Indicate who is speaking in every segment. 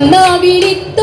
Speaker 1: নাবিরিত্ত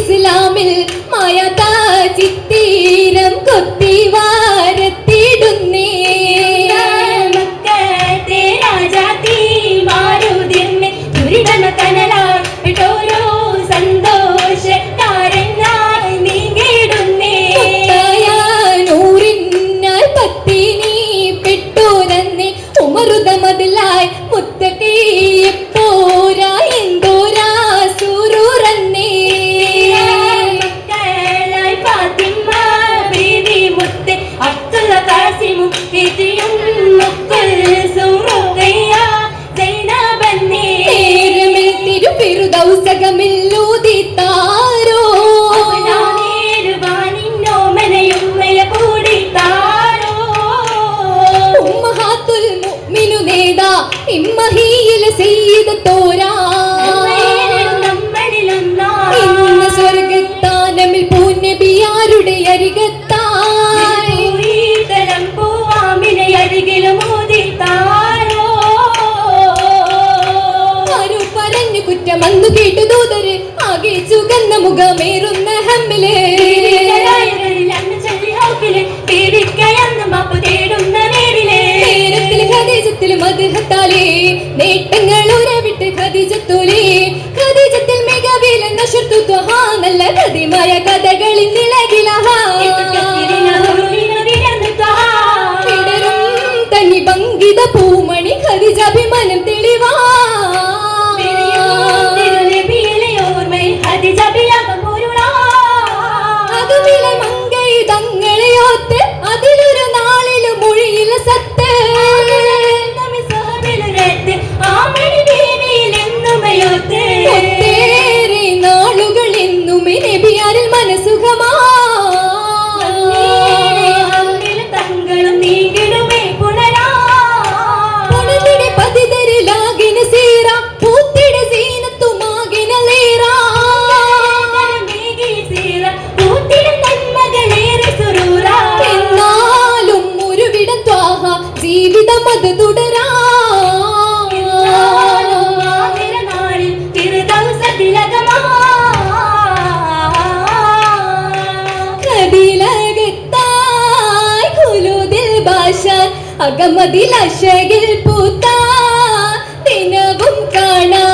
Speaker 1: ഇസ്ലാമിൽ இம்மகியில செய்த தோ ഗതിമയ കഥകളിൽ നിലകിലഹാ. തന്നി ഭംഗിത പൂ. അകമതിൽ അശകിൽ പൂത്ത ദിനവും കാണാ.